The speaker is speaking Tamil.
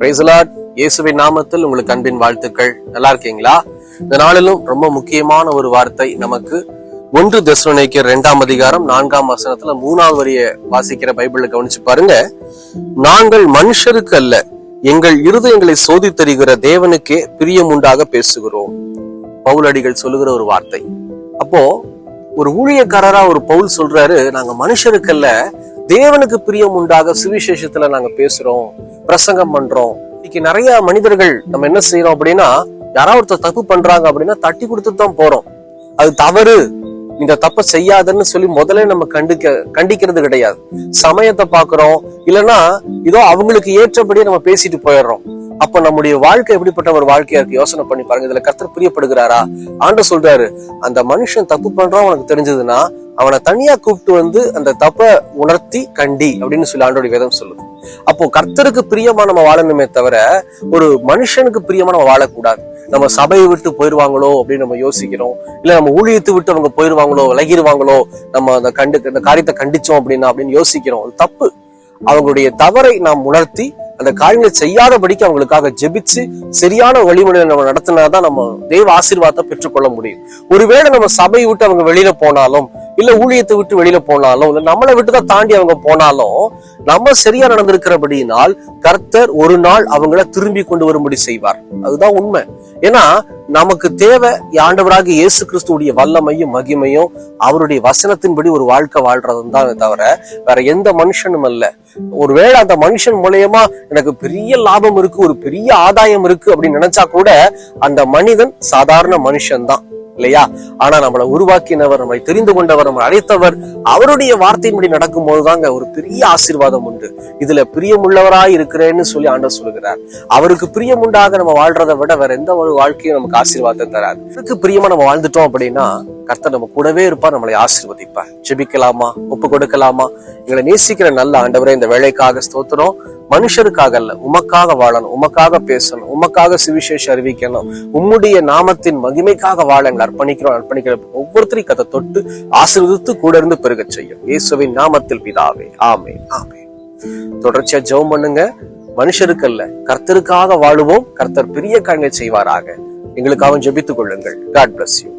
பிரைசலாட் இயேசுவின் நாமத்தில் உங்களுக்கு அன்பின் வாழ்த்துக்கள். நல்லா இருக்கீங்களா? இந்த நாளிலும் ரொம்ப முக்கியமான ஒரு வார்த்தை நமக்கு ஒன்று தெசலோனிக்கர் இரண்டாம் அதிகாரம் நான்காம் வசனத்துல மூணாவது வரிய வாசிக்கிற பைபிளை கவனிச்சு பாருங்க. நாங்கள் மனுஷருக்கு அல்ல எங்கள் இருதயங்களை சோதித்தறிகிற தேவனுக்கே பிரியம் உண்டாக பேசுகிறோம். பவுலடிகள் சொல்லுகிற ஒரு வார்த்தை. அப்போ ஒரு ஊழியக்காரரா ஒரு பவுல் சொல்றாரு நாங்க மனுஷருக்கல்ல தேவனுக்கு பிரியம் உண்டாக சுவிசேஷத்துல நாங்க பேசுறோம் பிரசங்கம் பண்றோம். இன்னைக்கு நிறைய மனிதர்கள் நம்ம என்ன செய்யறோம் அப்படின்னா யாராவது ஒருத்தர் தப்பு பண்றாங்க அப்படின்னா தட்டி கொடுத்துட்டு தான் போறோம். அது தவறு. இந்த தப்ப செய்யாதன்னு சொல்லி முதல்ல நம்ம கண்டிக்க கண்டிக்கிறது கிடையாது. சமயத்தை பாக்குறோம் இல்லைன்னா ஏதோ அவங்களுக்கு ஏற்றபடியே நம்ம பேசிட்டு போயிடுறோம். அப்ப நம்முடைய வாழ்க்கை எப்படிப்பட்ட ஒரு வாழ்க்கையா இருக்கு? யோசனை பண்ணி பாருங்க. இதுல கர்த்தர் பிரியப்படுகிறாரா? ஆண்ட சொல்றாரு அந்த மனுஷன் தப்பு பண்றான் உனக்கு தெரிஞ்சதுன்னா அவனை தனியா கூப்பிட்டு வந்து அந்த தப்ப உணர்த்தி கண்டி அப்படின்னு சொல்லி ஆண்டோடைய வேதம் சொல்லுது. அப்போ கர்த்தருக்கு பிரியமா நம்ம வாழணுமே தவிர ஒரு மனுஷனுக்கு பிரியமா நம்ம வாழக்கூடாது. நம்ம சபையை விட்டு போயிருவாங்களோ அப்படின்னு நம்ம யோசிக்கிறோம். இல்ல நம்ம ஊழியத்தை விட்டு அவங்க போயிருவாங்களோ விலகிருவாங்களோ நம்ம அந்த கண்டு அந்த காரியத்தை கண்டிச்சோம் அப்படின்னா அப்படின்னு யோசிக்கிறோம். அது தப்பு. அவங்களுடைய தவறை நாம் உணர்த்தி அந்த காரியங்களை செய்யாதபடிக்கு அவங்களுக்காக ஜெபிச்சு சரியான வழிமுறையில நம்ம நடத்தினாதான் நம்ம தெய்வ ஆசீர்வாதத்தை பெற்றுக்கொள்ள முடியும். ஒருவேளை நம்ம சபையை விட்டு அவங்க வெளியில போனாலும் இல்ல ஊழியத்தை விட்டு வெளியில போனாலும் இல்ல நம்மளை விட்டு தான் தாண்டி அவங்க போனாலும் நம்ம சரியா நடந்திருக்கிறபடியினால் கர்த்தர் ஒரு நாள் அவங்கள திரும்பி கொண்டு வரும்படி செய்வார். அதுதான் உண்மை. ஏன்னா நமக்கு தேவை ஆண்டவராக இயேசு கிறிஸ்துடைய வல்லமையும் மகிமையும் அவருடைய வசனத்தின்படி ஒரு வாழ்க்கை வாழ்றதும் தான் தவிர வேற எந்த மனுஷனும் அல்ல. ஒருவேளை அந்த மனுஷன் மூலியமா எனக்கு பெரிய லாபம் இருக்கு ஒரு பெரிய ஆதாயம் இருக்கு அப்படின்னு நினைச்சா கூட அந்த மனிதன் சாதாரண மனுஷன் தான் இல்லையா? ஆனா நம்மளை உருவாக்கினவர் நம்மளை தெரிந்து கொண்டவர் நம்மளை அழைத்தவர் அவருடைய வார்த்தையின்படி நடக்கும் போதுதாங்க ஒரு பெரிய ஆசீர்வாதம் உண்டு. இதுல பிரியமுள்ளவராய் இருக்கிறேன்னு சொல்லி ஆண்டவர் சொல்லுகிறார். அவருக்கு பிரியமுண்டாக நம்ம வாழ்றதை விட வேற எந்த ஒரு வாழ்க்கையும் நமக்கு ஆசீர்வாதம் தராது. அவருக்கு பிரியமா நம்ம வாழ்ந்துட்டோம் அப்படின்னா கர்த்தர் நம்ம கூடவே இருப்பார் நம்மளை ஆசீர்வதிப்பார். ஜெபிக்கலாமா? ஒப்பு கொடுக்கலாமா? எங்களை நேசிக்கிற நல்ல ஆண்டவரை இந்த வேலைக்காக ஸ்தோத்திரம். மனுஷருக்காக அல்ல உமக்காக வாழணும் உமக்காக பேசணும். உமக்காக சுவிசேஷம் அறிவிக்கணும். உம்முடைய நாமத்தின் மகிமைக்காக வாழ எங்களை அர்ப்பணிக்கிறோம் அர்ப்பணிக்கிற ஒவ்வொருத்தரையும் கதை தொட்டு ஆசீர்வதித்து கூட இருந்து பெருகச் செய்யும். இயேசுவின் நாமத்தில் பிதாவே ஆமே ஆமே தொடர்ச்சியா ஜெபம் பண்ணுங்க. மனுஷருக்கு அல்ல கர்த்தருக்காக வாழுவோம். கர்த்தர் பெரிய காரியங்களை செய்வாராக. எங்களுக்காக ஜெபித்துக் கொள்ளுங்கள். God bless you